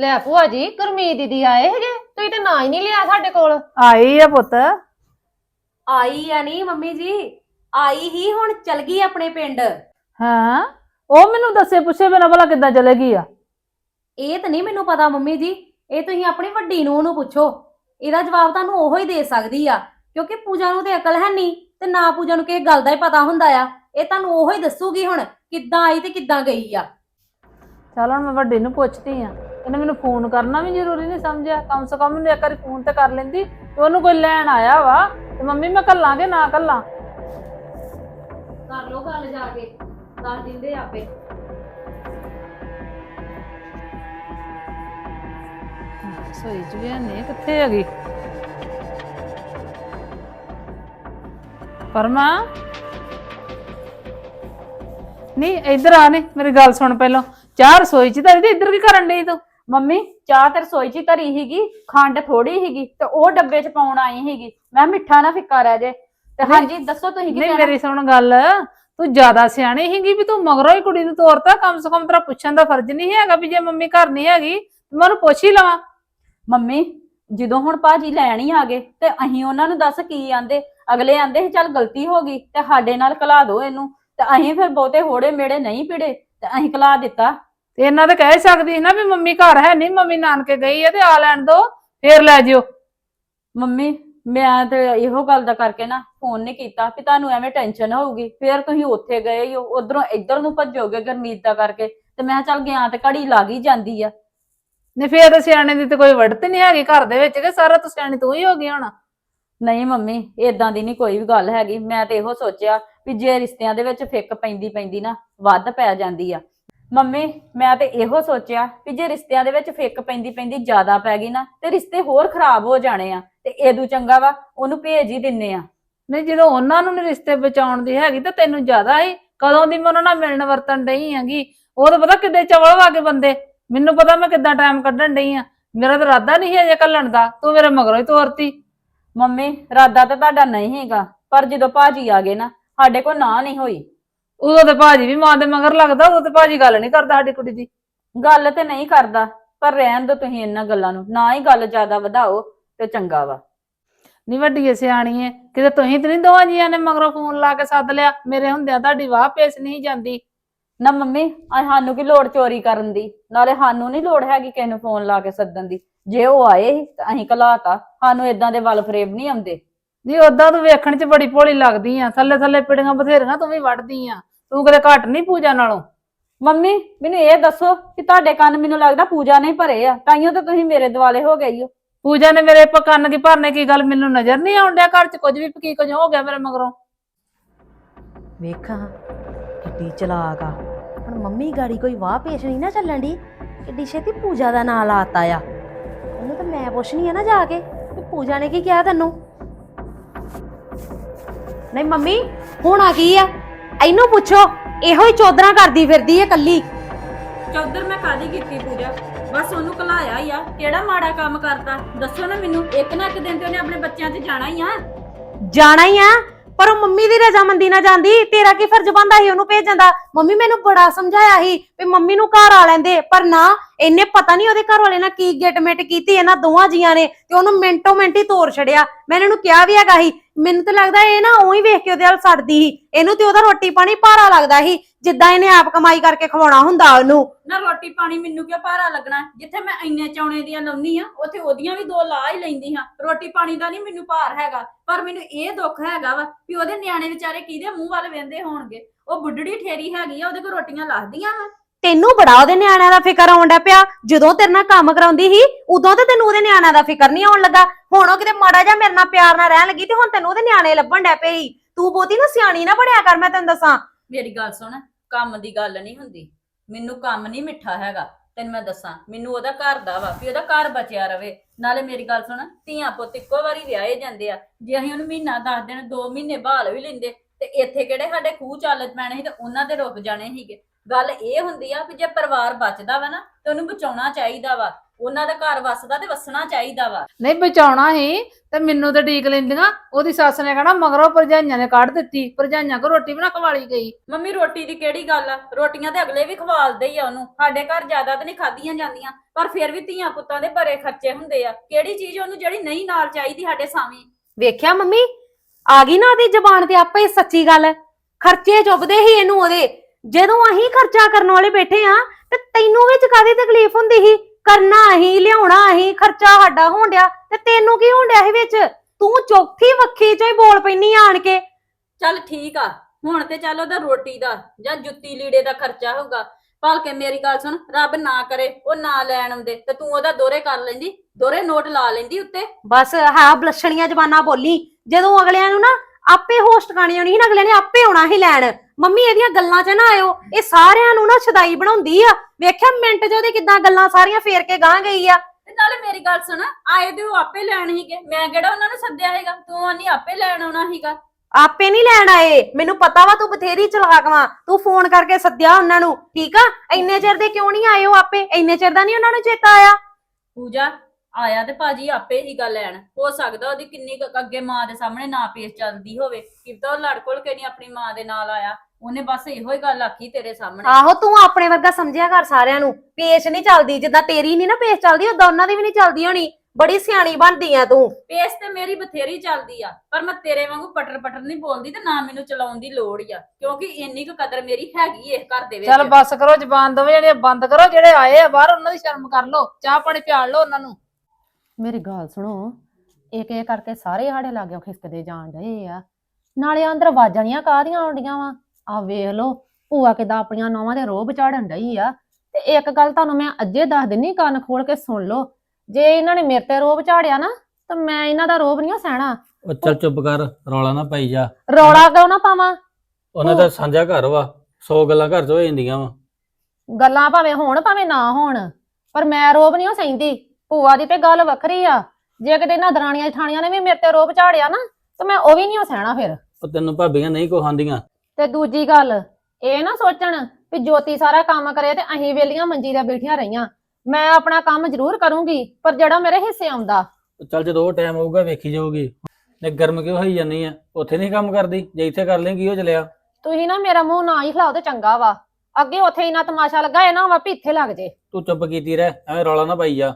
ਲੈ ਭੂਆ ਜੀ ਗੁਰਮੀਤ ਦੀਦੀ ਆਏ ਹੈਗੇ? ਤੁਸੀਂ ਤੇ ਨਾਂ ਹੀ ਨਹੀਂ ਲਿਆ ਸਾਡੇ ਕੋਲ। ਆਈ ਆ ਪੁੱਤ। ਆਈ ਆ ਨਹੀਂ ਮੰਮੀ ਜੀ। ਆਈ ਹੀ ਹੁਣ ਚਲ ਗਈ ਆਪਣੇ ਪਿੰਡ। ਹਾਂ ਉਹ ਮੈਨੂੰ ਦੱਸੇ ਪੁੱਛੇ ਬਿਨਾਂ ਭਲਾ ਕਿੱਦਾਂ ਚਲੇਗੀ ਆ। ਇਹ ਤਾਂ ਨਹੀਂ ਮੈਨੂੰ ਪਤਾ ਮੰਮੀ ਜੀ। ਇਹ ਤੁਸੀਂ ਆਪਣੀ ਵੱਡੀ ਨੂੰ ਉਹਨੂੰ ਪੁੱਛੋ। ਇਹਦਾ ਜਵਾਬ ਤੁਹਾਨੂੰ ਉਹੋ ਹੀ ਦੇ ਸਕਦੀ ਆ। ਕਿਉਂਕਿ ਪੂਜਾ ਨੂੰ ਤੇ ਅਕਲ ਹੈ ਨਹੀਂ ਤੇ ਨਾ ਪੂਜਾ ਨੂੰ ਕਿਸੇ ਗੱਲ ਦਾ ਹੀ ਪਤਾ ਹੁੰਦਾ ਆ। ਇਹ ਤੁਹਾਨੂੰ ਉਹੋ ਹੀ ਦੱਸੂਗੀ ਹੁਣ ਕਿੱਦਾਂ ਆਈ ਤੇ ਕਿੱਦਾਂ ਗਈ ਆ। ਚੱਲ ਹੁਣ ਮੈਂ ਵੱਡੀ ਨੂੰ ਪੁੱਛਦੀ ਆ। ਇਹਨੇ ਮੈਨੂੰ ਫੋਨ ਕਰਨਾ ਵੀ ਜ਼ਰੂਰੀ ਨਹੀਂ ਸਮਝਿਆ। ਕਮ ਸੇ ਕਮ ਉਹਨੇ ਇੱਕ ਵਾਰੀ ਫੋਨ ਤੇ ਕਰ ਲੈਂਦੀ ਤੇ ਉਹਨੂੰ ਕੋਈ ਲੈਣ ਆਇਆ ਵਾ ਤੇ ਮੰਮੀ ਮੈਂ ਕੱਲਾਂਗੇ ਨਾ ਕੱਲਾਂ ਕਰ ਲੋ ਗੱਲ ਜਾ ਕੇ ਦੱਸ ਦਿੰਦੇ ਆਪੇ। ਸੋਈ ਵੀ ਨਹੀਂ ਕਿੱਥੇ ਹੈਗੀ? ਪਰਮਾ? ਨਹੀਂ ਇੱਧਰ ਆ ਨੇ ਮੇਰੀ ਗੱਲ ਸੁਣ ਪਹਿਲਾਂ। ਚਾਹ ਰਸੋਈ ਚ ਤੇ ਇੱਧਰ ਕੀ ਕਰਨ ਡਈ ਤੂੰ? ਮੰਮੀ ਚਾਹ ਤੇ ਰਸੋਈ 'ਚ ਹੀ ਧਰੀ ਸੀਗੀ ਖੰਡ ਥੋੜੀ ਸੀਗੀ ਤੇ ਉਹ ਡੱਬੇ 'ਚ ਪਾਉਣ ਆਈ ਸੀਗੀ। ਮੈਂ ਮਿੱਠਾ ਨਾ ਫਿੱਕਾ ਰਹਿ ਜੇ। ਤੇ ਹਾਂਜੀ ਦੱਸੋ ਤੁਸੀਂ ਕੀ ਨਹੀਂ ਕਹਿਣਾ? ਮੇਰੀ ਸੁਣ ਗੱਲ ਤੂੰ ਜ਼ਿਆਦਾ ਸਿਆਣੀ ਹੈਗੀ ਵੀ ਤੂੰ ਮਗਰੋਂ ਹੀ ਕੁੜੀ ਨੂੰ ਤੋਰਤਾ ਕਮ ਸੇ ਕਮ ਤੇਰਾ ਪੁੱਛਣ ਦਾ ਫਰਜ਼ ਨਹੀਂ ਹੈਗਾ ਵੀ ਜੇ ਮੰਮੀ ਘਰ ਨਹੀਂ ਹੈਗੀ ਤੇ ਮੈਂ ਉਹਨੂੰ ਪੁੱਛ ਹੀ ਲਵਾਂ। ਮੰਮੀ ਜਦੋਂ ਹੁਣ ਭਾਜੀ ਲੈਣ ਹੀ ਆ ਗਏ ਤੇ ਅਸੀਂ ਉਹਨਾਂ ਨੂੰ ਦੱਸ ਕੀ ਆਂਦੇ? ਅਗਲੇ ਆਂਦੇ ਸੀ ਚੱਲ ਗਲਤੀ ਹੋ ਗਈ ਤੇ ਸਾਡੇ ਨਾਲ ਕਲਾ ਦਿਓ ਇਹਨੂੰ। ਤੇ ਅਸੀਂ ਫਿਰ ਬਹੁਤੇ ਹੋੜੇ ਮੇੜੇ ਨਹੀਂ ਪਿੜੇ ਤੇ ਅਸੀਂ ਕਲਾ ਦਿੱਤਾ। ਤੇ ਇਹਨਾਂ ਤਾਂ ਕਹਿ ਸਕਦੀ ਸੀ ਨਾ ਵੀ ਮੰਮੀ ਘਰ ਹੈ ਨਹੀਂ ਮੰਮੀ ਨਾਨਕੇ ਗਈ ਹੈ ਤੇ ਆ ਲੈਣ ਦੋ ਫੇਰ ਲੈ ਜਿਓ। ਮੰਮੀ ਮੈਂ ਤੇ ਇਹੋ ਗੱਲ ਦਾ ਕਰਕੇ ਨਾ ਫੋਨ ਨਹੀਂ ਕੀਤਾ ਕਿ ਤੁਹਾਨੂੰ ਐਵੇਂ ਟੈਨਸ਼ਨ ਹੋਊਗੀ। ਫਿਰ ਤੁਸੀਂ ਉੱਥੇ ਗਏ ਹੋ ਉਧਰੋਂ ਇੱਧਰ ਨੂੰ ਭੱਜੋਗੇ ਗਰਮੀਤ ਦਾ ਕਰਕੇ ਤੇ ਮੈਂ ਚੱਲ ਗਿਆ ਤੇ ਘੜੀ ਲੱਗ ਹੀ ਜਾਂਦੀ ਆ। ਨਹੀਂ ਫੇਰ ਤਾਂ ਸਿਆਣੇ ਦੀ ਤੇ ਕੋਈ ਵੜਤ ਨਹੀਂ ਹੈਗੀ ਘਰ ਦੇ ਵਿੱਚ ਕਿ ਸਾਰਾ ਤੂੰ ਸਿਆਣੀ ਤੂੰ ਹੀ ਹੋ ਗਈ ਹੁਣ। ਨਹੀਂ ਮੰਮੀ ਏਦਾਂ ਦੀ ਨਹੀਂ ਕੋਈ ਵੀ ਗੱਲ ਹੈਗੀ। ਮੈਂ ਤੇ ਇਹੋ ਸੋਚਿਆ ਵੀ ਜੇ ਰਿਸ਼ਤਿਆਂ ਦੇ ਵਿੱਚ ਫਿੱਕ ਪੈਂਦੀ ਪੈਂਦੀ ਨਾ ਵੱਧ ਪੈ ਜਾਂਦੀ ਆ। ਮੰਮੀ ਮੈਂ ਤੇ ਇਹੋ ਸੋਚਿਆ ਵੀ ਜੇ ਰਿਸ਼ਤਿਆਂ ਦੇ ਵਿੱਚ ਫਿੱਕ ਪੈਂਦੀ ਪੈਂਦੀ ਜ਼ਿਆਦਾ ਪੈ ਗਈ ਨਾ ਤੇ ਰਿਸ਼ਤੇ ਹੋਰ ਖਰਾਬ ਹੋ ਜਾਣੇ ਆ ਤੇ ਏਦੂ ਚੰਗਾ ਵਾ ਉਹਨੂੰ ਭੇਜ ਹੀ ਦਿੰਨੇ ਆ। ਨਹੀਂ ਜਦੋਂ ਉਹਨਾਂ ਨੂੰ ਨੀ ਰਿਸ਼ਤੇ ਬਚਾਉਣ ਦੀ ਹੈਗੀ ਤਾਂ ਤੈਨੂੰ ਜ਼ਿਆਦਾ ਹੀ ਕਦੋਂ ਦੀ ਮੈਂ ਉਹਨਾਂ ਨਾਲ ਮਿਲਣ ਵਰਤਨ ਡਈ ਹੈਗੀ? ਉਹ ਤਾਂ ਪਤਾ ਕਿੱਡੇ ਚਵਲ ਵਾ ਕੇ ਬੰਦੇ ਮੈਨੂੰ ਪਤਾ ਮੈਂ ਕਿੱਦਾਂ ਟਾਈਮ ਕੱਢਣ ਡਈ ਆ। ਮੇਰਾ ਤਾਂ ਇਰਾਦਾ ਨਹੀਂ ਹੈ ਅਜੇ ਕੱਲਣ ਦਾ ਤੂੰ ਮੇਰੇ ਮਗਰੋਂ ਹੀ ਤੋਰਤੀ। ਮੰਮੀ ਰਾਦਾ ਤਾਂ ਤੁਹਾਡਾ ਨਹੀਂ ਹੈਗਾ ਪਰ ਜਦੋਂ ਭਾਜੀ ਆ ਗਏ ਨਾ ਸਾਡੇ ਕੋਲ ਨਾ ਨਹੀਂ ਹੋਈ। ਉਦੋਂ ਤੇ ਭਾਜੀ ਵੀ ਮਾਂ ਦੇ ਮਗਰ ਲੱਗਦਾ ਉਦੋਂ ਤੇ ਭਾਜੀ ਗੱਲ ਨਹੀਂ ਕਰਦਾ ਸਾਡੀ ਕੁੜੀ ਦੀ। ਗੱਲ ਤੇ ਨਹੀਂ ਕਰਦਾ ਪਰ ਰਹਿਣ ਦੋ ਤੁਸੀਂ ਇਹਨਾਂ ਗੱਲਾਂ ਨੂੰ। ਨਾ ਹੀ ਗੱਲ ਜ਼ਿਆਦਾ ਵਧਾਓ ਤੇ ਚੰਗਾ ਵਾ। ਨੀ ਵੱਡੀ ਸਿਆਣੀ ਏ। ਕਿਤੇ ਤੁਸੀਂ ਤੇ ਨਹੀਂ ਦੋਵਾਂ ਜੀਆਂ ਨੇ ਮਗਰੋਂ ਫੋਨ ਲਾ ਕੇ ਸੱਦ ਲਿਆ? ਮੇਰੇ ਹੁੰਦਿਆਂ ਤੁਹਾਡੀ ਵਾਹ ਪੇਸ ਨਹੀਂ ਜਾਂਦੀ। ਨਾ ਮੰਮੀ ਆ ਸਾਨੂੰ ਕੀ ਲੋੜ ਚੋਰੀ ਕਰਨ ਦੀ? ਨਾਲੇ ਸਾਨੂੰ ਨਹੀਂ ਲੋੜ ਹੈਗੀ ਕਿਸੇ ਨੂੰ ਫੋਨ ਲਾ ਕੇ ਸੱਦਣ ਦੀ। ਜੇ ਉਹ ਆਏ ਸੀ ਤਾਂ ਅਸੀਂ ਘਲਾਤਾ। ਸਾਨੂੰ ਇਦਾਂ ਦੇ ਵੱਲ ਫਰੇਬ ਨਹੀਂ ਆਉਂਦੇ। ਨਹੀਂ ਓਦਾਂ ਤੂੰ ਵੇਖਣ 'ਚ ਬੜੀ ਭੋਲੀ ਲੱਗਦੀ ਆ। ਥੱਲੇ ਥੱਲੇ ਪਿੜੀਆਂ ਬਥੇਰੀਆਂ ਤੂੰ ਵੀ ਵੱਢਦੀ ਆ। ਤੂੰ ਕਦੇ ਘੱਟ ਨਹੀਂ ਪੂਜਾ ਨਾਲੋਂ? ਮੰਮੀ ਮੈਨੂੰ ਇਹ ਦੱਸੋ ਕਿ ਤੁਹਾਡੇ ਕੰਨ ਮੈਨੂੰ ਲੱਗਦਾ ਪੂਜਾ ਨਹੀਂ ਭਰੇ ਆ। ਤਾਈਓ ਤਾਂ ਤੁਸੀਂ ਮੇਰੇ ਦਿਵਾਲੇ ਹੋ ਗਈ ਹੋ ਪੂਜਾ ਨੇ ਮੇਰੇ ਪ- ਕੰਨ ਕੀ ਭਰਨੇ ਕੀ ਗੱਲ ਮੈਨੂੰ ਨਜ਼ਰ ਨਹੀਂ ਆਉਣ ਡਿਆ ਘਰ 'ਚ? ਕੁਝ ਵੀ ਕੀ ਕੁਝ ਹੋ ਗਿਆ ਮੇਰੇ ਮਗਰੋਂ? ਵੇਖਾਂ ਕਿੱਡੀ ਚਲਾਕ ਆ। ਹੁਣ ਮੰਮੀ ਗਾੜੀ ਕੋਈ ਵਾਹ ਪੇਸ਼ ਨਹੀਂ ਨਾ ਚੱਲਣ ਦੀ ਕਿੱਡੀ ਛੇਤੀ ਪੂਜਾ ਦਾ ਨਾਂ ਲਾਤਾ ਆ। ਉਹਨੂੰ ਤਾਂ ਮੈਂ ਪੁੱਛਣੀ ਆ ਨਾ ਜਾ ਕੇ ਕਿ ਪੂਜਾ ਨੇ ਕੀ ਕਿਹਾ ਤੈਨੂੰ? ਨਹੀਂ ਮੰਮੀ ਹੁਣ ਆ ਗਈ ਆ? ਇਹਨੂੰ ਪੁੱਛੋ ਇਹੋ ਹੀ ਚੌਧਰਾਂ ਕਰਦੀ ਫਿਰਦੀ ਆ ਕੱਲੀ ਚੌਧਰ ਮੈਂ ਕਾਦੀ ਕੀਤੀ ਪੂਜਾ? ਬਸ ਉਹਨੂੰ ਘਲਾਇਆ ਹੀ ਆ। ਕਿਹੜਾ ਮਾੜਾ ਕੰਮ ਕਰਤਾ? ਦੱਸੋ ਨਾ ਮੈਨੂੰ ਇੱਕ ਨਾ ਇੱਕ ਦਿਨ ਤੇ ਉਹਨੇ ਆਪਣੇ ਬੱਚਿਆਂ 'ਚ ਜਾਣਾ ਹੀ ਆ। ਜਾਣਾ ਹੀ ਆ ਪਰ ਉਹ ਮੰਮੀ ਦੀ ਰਜ਼ਾਮੰਦੀ ਨਾ ਜਾਂਦੀ। ਤੇਰਾ ਕੀ ਫਰਜ਼ ਬੰਦਾ ਸੀ ਉਹਨੂੰ ਭੇਜਣ ਦਾ? ਮੰਮੀ ਮੈਨੂੰ ਬੜਾ ਸਮਝਾਇਆ ਸੀ ਵੀ ਮੰਮੀ ਨੂੰ ਘਰ ਆ ਲੈਂਦੇ ਪਰ ਨਾ ਇਹਨੇ ਪਤਾ ਨਹੀਂ ਉਹਦੇ ਘਰ ਵਾਲੇ ਨਾਲ ਕੀ ਗਿਟਮਿਟ ਕੀਤੀ ਇਹਨਾਂ ਦੋਵਾਂ ਜੀਆਂ ਨੇ ਤੇ ਉਹਨੂੰ ਮਿੰਟੋ ਮਿੰਟ ਹੀ ਤੋੜ ਛੜਿਆ ਮੈਂ ਇਹਨਾਂ ਨੂੰ ਕਿਹਾ ਵੀ ਹੈਗਾ ਸੀ ਮੈਨੂੰ ਤਾਂ ਲੱਗਦਾ ਇਹ ਨਾ ਉਹੀ ਵੇਖ ਕੇ ਉਹਦੇ ਵੱਲ ਸੜਦੀ ਸੀ। ਇਹਨੂੰ ਤੇ ਉਹਦਾ ਰੋਟੀ ਪਾਣੀ ਭਾਰਾ ਲੱਗਦਾ ਸੀ, ਜਿੱਦਾਂ ਇਹਨੇ ਆਪ ਕਮਾਈ ਕਰਕੇ ਖਵਾਉਣਾ ਹੁੰਦਾ ਉਹਨੂੰ। ਨਾ ਰੋਟੀ ਪਾਣੀ ਮੈਨੂੰ ਕਿਉਂ ਭਾਰਾ ਲੱਗਣਾ? ਜਿੱਥੇ ਮੈਂ ਇੰਨੇ ਚੌਣੇ ਦੀਆਂ ਲਾਉਣੀ ਆ ਉੱਥੇ ਉਹਦੀਆਂ ਵੀ ਦੋ ਲਾ ਹੀ ਲੈਂਦੀ ਹਾਂ। ਰੋਟੀ ਪਾਣੀ ਦਾ ਨਹੀਂ ਮੈਨੂੰ ਭਾਰ ਹੈਗਾ, ਪਰ ਮੈਨੂੰ ਇਹ ਦੁੱਖ ਹੈਗਾ ਵਾ ਵੀ ਉਹਦੇ ਨਿਆਣੇ ਵਿਚਾਰੇ ਕਿਹਦੇ ਮੂੰਹ ਵੱਲ ਵੇਂਦੇ ਹੋਣਗੇ? ਉਹ ਬੁੱਢੜੀ ਠੇਰੀ ਹੈਗੀ ਆ, ਉਹਦੇ ਕੋਲ ਰੋਟੀਆਂ ਲਾਹਦੀਆਂ ਵਾ। ਤੈਨੂੰ ਬੜਾ ਉਹਦੇ ਨਿਆਣਿਆਂ ਦਾ ਫਿਕਰ ਆਉਣ ਡਿਆ ਪਿਆ। ਜਦੋਂ ਤੇਰੇ ਨਾਲ ਕੰਮ ਕਰਾਉਂਦੀ ਸੀ, ਉਦੋਂ ਤੇ ਤੈਨੂੰ ਉਹਦੇ ਨਿਆਣਿਆਂ ਦਾ ਫਿਕਰ ਨਹੀਂ ਆਉਣ ਲੱਗਾ। ਹੁਣ ਉਹ ਕਿਤੇ ਮਾੜਾ ਜਿਹਾ ਮੇਰੇ ਨਾਲ ਪਿਆਰ ਨਾਲ ਰਹਿਣ ਲੱਗੀ ਤੇ ਹੁਣ ਤੈਨੂੰ ਉਹਦੇ ਨਿਆਣੇ ਲੱਭਣ ਡੈ ਪਈ। ਤੂੰ ਬਹੁਤੀ ਨਾ ਸਿਆਣੀ ਨਾ ਬਣਿਆ ਕਰ, ਮੈਂ ਤੈਨੂੰ ਦੱਸਾਂ। ਮੇਰੀ ਗੱਲ ਸੁਣ, ਕੰਮ ਦੀ ਗੱਲ ਨਹੀਂ ਹੁੰਦੀ। ਮੈਨੂੰ ਕੰਮ ਨਹੀਂ ਮਿੱਠਾ ਹੈਗਾ, ਤੈਨੂੰ ਮੈਂ ਦੱਸਾਂ। ਮੈਨੂੰ ਉਹਦਾ ਘਰ ਦਾ ਵਾ, ਵੀ ਉਹਦਾ ਘਰ ਬਚਿਆ ਰਵੇ। ਨਾਲੇ ਮੇਰੀ ਗੱਲ ਸੁਣ, ਧੀਆਂ ਪੁੱਤ ਇੱਕੋ ਵਾਰੀ ਵਿਆਹੇ ਜਾਂਦੇ ਆ। ਜੇ ਅਸੀਂ ਉਹਨੂੰ ਮਹੀਨਾ 10 ਦਿਨ 2 ਮਹੀਨੇ ਬਹਾਲ ਵੀ ਲੈਂਦੇ, ਤੇ ਇੱਥੇ ਕਿਹੜੇ ਸਾਡੇ ਖੂਹ ਚਾਲਤ ਪੈਣੇ ਸੀ ਤੇ ਉਹਨਾਂ ਦੇ ਰੁਕ ਜਾਣੇ ਸੀਗੇ। ਗੱਲ ਇਹ ਹੁੰਦੀ ਆ ਕਿ ਜੇ ਪਰਿਵਾਰ ਬਚਦਾ ਵਾ ਨਾ ਤੇ ਉਹਨੂੰ ਬਚਾਉਣਾ ਚਾਹੀਦਾ ਵਾ ਉਹਨਾਂ ਦਾ ਘਰ ਵਸਦਾ ਤੇ ਵਸਣਾ ਚਾਹੀਦਾ ਵਾ। ਨਹੀਂ ਬਚਾਉਣਾ ਹੀ ਤੇ ਮੈਨੂੰ ਤੇ ਢੀਕ ਲੈਂਦੀਆਂ ਉਹਦੀ ਸੱਸ ਨੇ ਕਹਿਣਾ ਮਗਰੋਂ ਭਰਜਾਈਆਂ ਨੇ ਕੱਢ ਦਿੱਤੀ ਭਰਜਾਈਆਂ ਕੋ ਰੋਟੀ ਵੀ ਨਾ ਖਵਾਲੀ ਗਈ। ਮੰਮੀ ਰੋਟੀ ਦੀ ਕਿਹੜੀ ਗੱਲ ਆ? ਰੋਟੀਆਂ ਤੇ ਅਗਲੇ ਵੀ ਖਵਾਲਦੇ ਹੀ ਆ ਉਹਨੂੰ। ਸਾਡੇ ਘਰ ਜ਼ਿਆਦਾ ਤਾਂ ਨਹੀਂ ਖਾਧੀਆਂ ਜਾਂਦੀਆਂ ਪਰ ਫਿਰ ਵੀ ਧੀਆਂ ਪੁੱਤਾਂ ਦੇ ਬੜੇ ਖਰਚੇ ਹੁੰਦੇ ਆ। ਕਿਹੜੀ ਚੀਜ਼ ਉਹਨੂੰ ਜਿਹੜੀ ਨਹੀਂ ਨਾਲ ਚਾਹੀਦੀ ਸਾਡੇ ਸਾਵੇਂ? ਵੇਖਿਆ ਮੰਮੀ? ਆ ਗਈ ਨਾ ਉਹਦੀ ਜ਼ਬਾਨ ਤੇ ਆਪੇ ਸੱਚੀ ਗੱਲ। ਖਰਚੇ ਚੁੱਭਦੇ ਹੀ ਇਹਨੂੰ ਉਹਦੇ। ਜਦੋਂ ਅਸੀਂ ਖਰਚਾ ਕਰਨ ਵਾਲੇ ਬੈਠੇ ਆ ਤੇ ਤੈਨੂੰ ਵਿੱਚ ਕਾਦੀ ਤਕਲੀਫ ਹੁੰਦੀ ਸੀ? ਕਰਨਾ ਅਸੀਂ ਲਿਆਉਣਾ ਅਸੀਂ ਖਰਚਾ ਸਾਡਾ ਹੋਣ ਡਿਆ ਤੇ ਤੈਨੂੰ ਕੀ ਹੋਣ ਡਿਆ ਸੀ ਵਿੱਚ? ਤੂੰ ਚੌਥੀ ਵੱਖੀ ਚੋਂ ਹੀ ਬੋਲ ਪੈਣੀ ਆਣ ਕੇ। ਚੱਲ ਠੀਕ ਆ ਹੁਣ ਤੇ ਚੱਲ ਉਹਦਾ ਰੋਟੀ ਦਾ ਜਾਂ ਜੁੱਤੀ ਲੀੜੇ ਦਾ ਖਰਚਾ ਹੋਊਗਾ। ਭਲ ਕੇ ਮੇਰੀ ਗੱਲ ਸੁਣ ਰੱਬ ਨਾ ਕਰੇ ਉਹ ਨਾ ਲੈਣ ਆਉਂਦੇ ਤੇ ਤੂੰ ਉਹਦਾ ਦੋਰੇ ਕਰ ਲੈਂਦੀ ਦੋਰੇ ਨੋਟ ਲਾ ਲੈਂਦੀ ਉੱਤੇ। ਬਸ ਹਾਂ ਬਲਸ਼ਣੀਆਂ ਜ਼ਬਾਨਾਂ ਬੋਲੀ ਜਦੋਂ ਅਗਲਿਆਂ ਨੂੰ ਨਾ ਆਪੇ ਹੋਸ਼ ਟਿਕਾਣੀ ਆਉਣੀ ਸੀ ਨਾ ਅਗਲਿਆਂ ਨੇ ਆਪੇ ਆਉਣਾ ਸੀ ਲੈਣ। ਮੰਮੀ ਇਹਦੀਆਂ ਗੱਲਾਂ 'ਚ ਨਾ ਆਇਓ। ਇਹ ਸਾਰਿਆਂ ਨੂੰ ਨਾ ਛਦਾਈ ਬਣਾਉਂਦੀ ਆ। ਵੇਖਿਆ ਮਿੰਟ 'ਚ ਉਹਦੇ ਕਿਦਾਂ ਗੱਲਾਂ ਸਾਰੀਆਂ ਫੇਰ ਕੇ ਗਾਂ ਗਈ ਆ? ਤੇ ਨਾਲੇ ਮੇਰੀ ਗੱਲ ਸੁਣ ਆਏ ਤੇ ਉਹ ਆਪੇ ਲੈਣ ਹੀਗੇ ਮੈਂ ਕਿਹੜਾ ਉਹਨਾਂ ਨੂੰ ਸੱਦਿਆ ਹੈਗਾ ਤੂੰ ਉਹਨੀ ਆਪੇ ਲੈਣ ਆਉਣਾ ਸੀਗਾ। ਆਪੇ ਨਹੀਂ ਲੈਣ ਆਏ। ਮੈਨੂੰ ਪਤਾ ਵਾ ਤੂੰ ਬਥੇਰੀ ਚਲਾਕ ਵਾ। ਤੂੰ ਫੋਨ ਕਰਕੇ ਸੱਦਿਆ ਉਹਨਾਂ ਨੂੰ ਠੀਕ ਆ? ਇੰਨੇ ਚਿਰ ਦੇ ਕਿਉਂ ਨਹੀਂ ਆਏ ਉਹ ਆਪੇ? ਇੰਨੇ ਚਿਰ ਦਾ ਨਹੀਂ ਉਹਨਾਂ ਨੂੰ ਚੇਤਾ ਆਇਆ? ਪੂਜਾ ਆਇਆ ਤੇ ਭਾਜੀ ਆਪੇ ਹੀ ਗੱਲ ਲੈਣ। ਹੋ ਸਕਦਾ ਉਹਦੀ ਕਿੰਨੀ ਕੁ ਅੱਗੇ ਮਾਂ ਦੇ ਸਾਹਮਣੇ ਨਾ ਪੇਸ਼ ਚੱਲਦੀ ਹੋਵੇ। ਕਿਤਾ ਉਹ ਲੜ ਕੋਲ ਕੇ ਨਹੀਂ ਆਪਣੀ ਮਾਂ ਦੇ ਨਾਲ ਆਇਆ? ਉਹਨੇ ਬਸ ਇਹੋ ਹੀ ਗੱਲ ਆਖੀ ਤੇਰੇ ਸਾਹਮਣੇ। ਆਹੋ ਤੂੰ ਆਪਣੇ ਵਰਗਾ ਸਮਝਿਆ ਕਰ ਸਾਰਿਆਂ ਨੂੰ। ਪੇਸ਼ ਨਹੀਂ ਚੱਲਦੀ ਜਿੱਦਾਂ ਤੇਰੀ ਨਹੀਂ ਨਾ ਪੇਸ਼ ਚੱਲਦੀ ਉਦਾਂ ਉਹਨਾਂ ਦੀ ਵੀ ਨਹੀਂ ਚੱਲਦੀ ਹੋਣੀ। ਬੜੀ ਸਿਆਣੀ ਬਣਦੀ ਆ ਤੂੰ। ਪੇਸ ਤੇ ਮੇਰੀ ਬਥੇਰੀ ਚੱਲਦੀ ਆ ਪਰ ਮੈਂ ਤੇਰੇ ਵਾਂਗੂ ਪਟਰ ਪਟਰ ਨਹੀਂ ਬੋਲਦੀ ਤੇ ਨਾ ਮੈਨੂੰ ਚਲਾਉਣ ਦੀ ਲੋੜ ਆ ਕਿਉਂਕਿ ਇੰਨੀ ਕੁ ਕਦਰ ਮੇਰੀ ਹੈਗੀ ਇਸ ਘਰ ਦੇ ਵਿੱਚ। ਚੱਲ ਬੱਸ ਕਰੋ ਜ਼ਬਾਨ ਦੋਵੇਂ ਜਿਹੜੇ ਬੰਦ ਕਰੋ ਜਿਹੜੇ ਆਏ ਆ ਬਾਹਰ ਉਹਨਾਂ ਦੀ ਸ਼ਰਮ ਕਰ ਲਓ ਚਾਹ ਪਾਣੀ ਪਿਆਲ ਲਓ ਉਹਨਾਂ ਨੂੰ। ਮੇਰੀ ਗੱਲ ਸੁਣੋ ਇੱਕ ਇੱਕ ਕਰਕੇ ਸਾਰੇ ਸਾਡੇ ਲਾਗਿਓ ਖਿਸਕਦੇ ਜਾਣ ਡਏ ਆ। ਨਾਲੇ ਅੰਦਰ ਆਵਾਜ਼ਾਂ ਦੀਆਂ ਕਾਹਦੀਆਂ ਆਉਂਦੀਆਂ ਵਾ? ਆ ਵੇਖ ਲਓ ਭੂਆ ਕਿਦਾਂ ਆਪਣੀਆਂ ਨੌਵਾਂ ਦੇ ਰੋਬ ਝਾੜਨ ਡਈ ਆ। ਤੇ ਇੱਕ ਗੱਲ ਤੁਹਾਨੂੰ ਮੈਂ ਅੱਜੇ ਦੱਸ ਦਿੰਨੀ ਕੰਨ ਖੋਲ ਕੇ ਸੁਣ ਲਓ। ਜੇ ਇਹਨਾਂ ਨੇ ਮੇਰੇ ਤੇ ਰੋਬ ਝਾੜਿਆ ਨਾ ਤਾਂ ਮੈਂ ਇਹਨਾਂ ਦਾ ਰੋਬ ਨਹੀਂ ਸਹਿਣਾ। ਉਹ ਚੱਲ ਚੁੱਪ ਕਰ ਰੌਲਾ ਨਾ ਪਾਈ ਜਾ। ਰੌਲਾ ਕਿਉਂ ਨਾ ਪਾਵਾਂ? ਉਹਨਾਂ ਦਾ ਸਾਂਝਾ ਘਰ ਵਾ 100 ਗੱਲਾਂ ਘਰ 'ਚ ਹੋ ਜਾਂਦੀਆਂ ਵਾ। ਗੱਲਾਂ ਭਾਵੇਂ ਹੋਣ ਭਾਵੇਂ ਨਾ ਹੋਣ ਪਰ ਮੈਂ ਰੋਬ ਨਹੀਂ ਸਹਿੰਦੀ। ਭੂਆ ਦੀ ਤੇ ਗੱਲ ਵੱਖਰੀ ਆ। ਜੇ ਕਿਤੇ ਇਹਨਾਂ ਦਰਾਣੀਆਂ ਜਠਾਣੀਆਂ ਨੇ ਵੀ ਮੇਰੇ ਤੇ ਰੋਬ ਝਾੜਿਆ ਨਾ ਤਾਂ ਮੈਂ ਉਹ ਵੀ ਨਹੀਂ ਸਹਿਣਾ ਫਿਰ। ਉਹ ਤੈਨੂੰ ਭਾਬੀਆਂ ਨਹੀਂ ਕੋ ਖਾਂਦੀਆਂ ਤੇ ਦੂਜੀ ਗੱਲ ਇਹ ਨਾ ਸੋਚਣ ਵੀ ਜੋਤੀ ਸਾਰਾ ਕੰਮ ਕਰੇ ਤੇ ਅਸੀਂ ਵੇਲੀਆਂ ਮੰਜੀ ਤੇ ਬੈਠੀਆਂ ਰਹੀਆਂ। ਮੈਂ ਆਪਣਾ ਕੰਮ ਜ਼ਰੂਰ ਕਰੂੰਗੀ ਪਰ ਜਿਹੜਾ ਮੇਰੇ ਹਿੱਸੇ ਆਉਂਦਾ। ਚੱਲ ਜਦੋਂ ਉਹ ਟਾਈਮ ਆਊਗਾ ਵੇਖੀ ਜਾਊਗੀ। ਨੇ ਗਰਮ ਕਿਉਂ ਹੋਈ ਜਾਂਦੀ ਆ? ਉੱਥੇ ਨਹੀਂ ਕੰਮ ਕਰਦੀ? ਜੇ ਇੱਥੇ ਕਰ ਲੇਂਗੀ ਉਹ ਚਲਿਆ। ਤੁਸੀਂ ਨਾ ਮੇਰਾ ਮੂੰਹ ਨਾ ਹੀ ਖਲਾਓ ਤੇ ਚੰਗਾ ਵਾ। ਅੱਗੇ ਉੱਥੇ ਇਨਾ ਤਮਾਸ਼ਾ ਲੱਗਾ ਇਹ ਨਾ ਹੋਵੇ ਵੀ ਇੱਥੇ ਲੱਗ ਜੇ। ਤੂੰ ਚੁੱਪ ਕੀਤੀ ਰਹਿ ਐਵੇਂ ਰੌਲਾ ਨਾ ਪਾਈ ਜਾ।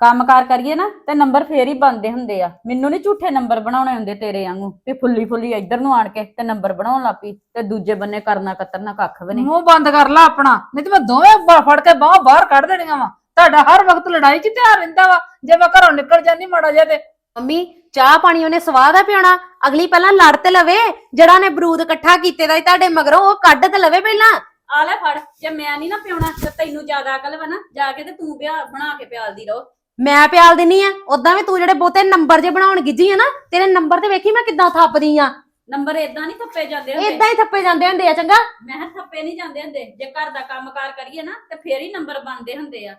ਕੰਮਕਾਰ ਕਰੀਏ ਨਾ ਤੇ ਨੰਬਰ ਫੇਰ ਹੀ ਬਣਦੇ ਹੁੰਦੇ ਆ। ਮੈਨੂੰ ਨਹੀਂ ਝੂਠੇ ਨੰਬਰ ਬਣਾਉਣੇ ਹੁੰਦੇ ਤੇਰੇ ਵਾਂਗੂ ਤੇ ਫੁੱਲੀ ਫੁੱਲੀ ਇੱਧਰ ਨੂੰ ਆਣ ਕੇ ਤੇ ਨੰਬਰ ਬਣਾਉਣ ਲੱਪੀ ਤੇ ਦੂਜੇ ਬੰਨੇ ਕਰਨਾ ਕਤਰਨਾ ਕੱਖ ਵੀ ਨਹੀਂ ਮੂੰਹ ਬੰਦ ਕਰ ਲਾ ਆਪਣਾ ਨਹੀਂ ਤੇ ਮੈਂ ਦੋਵੇਂ ਬ- ਫੜ ਕੇ ਬਾਹਾਂ ਬਾਹਰ ਕੱਢ ਦੇਣੀਆਂ ਵਾ। ਤੁਹਾਡਾ ਹਰ ਵਕਤ ਲੜਾਈ 'ਚ ਤਿਆਰ ਰਹਿੰਦਾ ਵਾ ਜੇ ਮੈਂ ਘਰੋਂ ਨਿਕਲ ਜਾਂਦੀ ਮਾੜਾ ਜਿਹਾ ਤੇ। ਮੰਮੀ ਚਾਹ ਪਾਣੀ ਉਹਨੇ ਸਵਾਦ ਆ ਪਿਆਣਾ ਅਗਲੀ ਪਹਿਲਾਂ ਲੜ ਤੇ ਲਵੇ ਜਿਹੜਾ ਨੇ ਬਰੂਦ ਇਕੱਠਾ ਕੀਤੇ ਦਾ ਤੁਹਾਡੇ ਮਗਰੋਂ ਉਹ ਕੱਢ ਤੇ ਲਵੇ ਪਹਿਲਾਂ। ਆ ਲੈ ਫੜ ਜੇ ਮੈਂ ਨਹੀਂ ਨਾ ਪਿਉਣਾ ਤੇ ਤੈਨੂੰ ਜ਼ਿਆਦਾ ਅਕਲ ਵਾ ਨਾ ਜਾ ਕੇ ਤੇ ਤੂੰ ਵਿਆਹ ਬਣਾ ਕੇ ਪਿਆਲਦੀ ਰਹੋ। ਮੈਂ ਪਿਆਲ ਦਿੰਨੀ ਆ ਉਦਾਂ ਵੀ ਤੂੰ ਜਿਹੜੇ ਬਹੁਤੇ ਨੰਬਰ ਜੇ ਬਣਾਉਣ ਗਿੱਜੀ ਆ ਨਾ ਤੇਰੇ ਨੰਬਰ ਤੇ ਵੇਖੀ ਮੈਂ ਕਿੱਦਾਂ ਥੱਪਦੀ ਆ। ਨੰਬਰ ਇਦਾਂ ਨਹੀਂ ਥੱਪੇ ਜਾਂਦੇ ਹੁੰਦੇ। ਇਦਾਂ ਹੀ ਥੱਪੇ ਜਾਂਦੇ ਹੁੰਦੇ ਆ ਚੰਗਾ? ਮੈਂ ਕਿਹਾ ਥੱਪੇ ਨਹੀਂ ਜਾਂਦੇ ਹੁੰਦੇ। ਜੇ ਘਰ ਦਾ ਕੰਮਕਾਰ ਕਰੀਏ ਨਾ ਤੇ ਫੇਰ ਹੀ ਨੰਬਰ ਬਣਦੇ ਹੁੰਦੇ ਆ।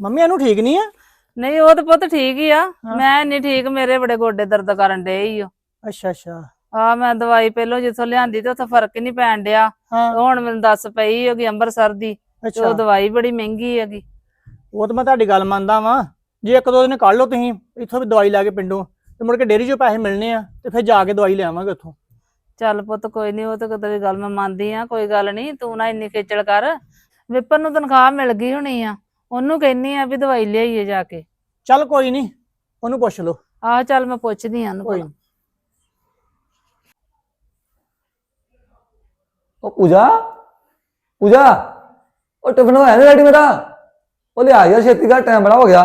ਮੰਮੀ ਇਹਨੂੰ ਠੀਕ ਨਹੀਂ ਆ? ਨਹੀਂ ਉਹ ਤਾਂ ਪੁੱਤ ਠੀਕ ਹੀ ਆ। ਮੈਂ ਨਹੀਂ ਠੀਕ ਮੇਰੇ ਬੜੇ ਗੋਡੇ ਦਰਦ ਕਰਨ ਡੇ ਹੀ ਅੱਛਾ ਅੱਛਾ। ਆ ਮੈਂ ਦਵਾਈ ਪਹਿਲੋਂ ਜਿੱਥੋਂ ਲਿਆਂਦੀ ਤੇ ਉੱਥੇ ਫ਼ਰਕ ਹੀ ਨਹੀਂ ਪੈਣ ਡਿਆ। ਹਾਂ। ਹੁਣ ਮੈਨੂੰ ਦੱਸ ਪਈ ਹੈਗੀ ਅੰਮ੍ਰਿਤਸਰ ਦੀ। ਤੇ ਅੱਛਾ। ਉਹ ਦਵਾਈ ਬੜੀ ਮਹਿੰਗੀ ਹੈਗੀ। ਉਹ ਤਾਂ ਮੈਂ ਤੁਹਾਡੀ ਗੱਲ ਮੰਨਦਾ ਵਾਂ। ਜੇ ਇੱਕ ਦੋ ਦਿਨ ਕੱਢ ਲਓ ਤੁਸੀਂ ਇੱਥੋਂ ਵੀ ਦਵਾਈ ਲੈ ਕੇ ਪਿੰਡੋਂ ਤੇ ਮੁੜ ਕੇ ਡੇਰੀ 'ਚੋਂ ਪੈਸੇ ਮਿਲਣੇ ਆ ਤੇ ਫਿਰ ਜਾ ਕੇ ਦਵਾਈ ਲੈ ਆਵਾਂਗੇ ਉੱਥੋਂ। ਚੱਲ ਪੁੱਤ ਕੋਈ ਨਹੀਂ ਉਹ ਤਾਂ ਕਦੇ ਗੱਲ ਮੈਂ ਮੰਨਦੀ ਆ ਕੋਈ ਗੱਲ ਨਹੀਂ ਤੂੰ ਨਾ ਇੰਨੀ ਖੇਚਲ ਕਰ। ਵਿਪਨ ਨੂੰ ਤਨਖਾਹ ਮਿਲ ਗਈ ਹੋਣੀ ਆ ਉਹਨੂੰ ਕਹਿੰਨੀ ਆ ਵੀ ਦਵਾਈ ਲਿਆਈਏ ਜਾ ਕੇ। ਚੱਲ ਕੋਈ ਨਹੀਂ ਉਹਨੂੰ ਪੁੱਛ ਲਓ। ਆ ਚੱਲ ਮੈਂ ਪੁੱਛਦੀ ਆ ਉਹਨੂੰ ਕੋਈ ਭਲਾ। ਨੀ। ਉਹ ਪੂਜਾ ਪੂਜਾ। ਉਹ ਟਿਫਨ ਹੋਇਆ ਨਾ ਰੈਡੀ ਮੇਰਾ ਉਹ ਲਿਆ ਯਾਰ ਛੇਤੀ ਕਰ ਟਾਈਮ ਬੜਾ ਹੋ ਗਿਆ।